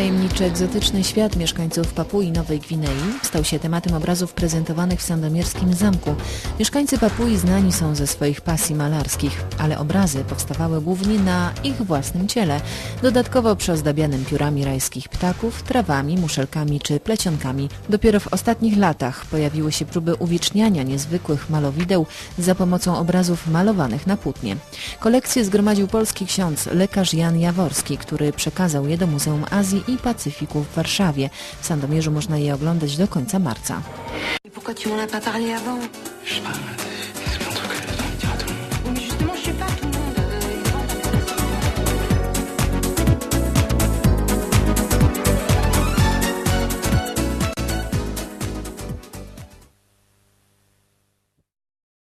Tajemniczy, egzotyczny świat mieszkańców Papui Nowej Gwinei stał się tematem obrazów prezentowanych w sandomierskim zamku. Mieszkańcy Papui znani są ze swoich pasji malarskich, ale obrazy powstawały głównie na ich własnym ciele, dodatkowo przyozdabianym piórami rajskich ptaków, trawami, muszelkami czy plecionkami. Dopiero w ostatnich latach pojawiły się próby uwieczniania niezwykłych malowideł za pomocą obrazów malowanych na płótnie. Kolekcję zgromadził polski ksiądz lekarz Jan Jaworski, który przekazał je do Muzeum Azji i Pacyfiku w Warszawie. W Sandomierzu można je oglądać do końca marca.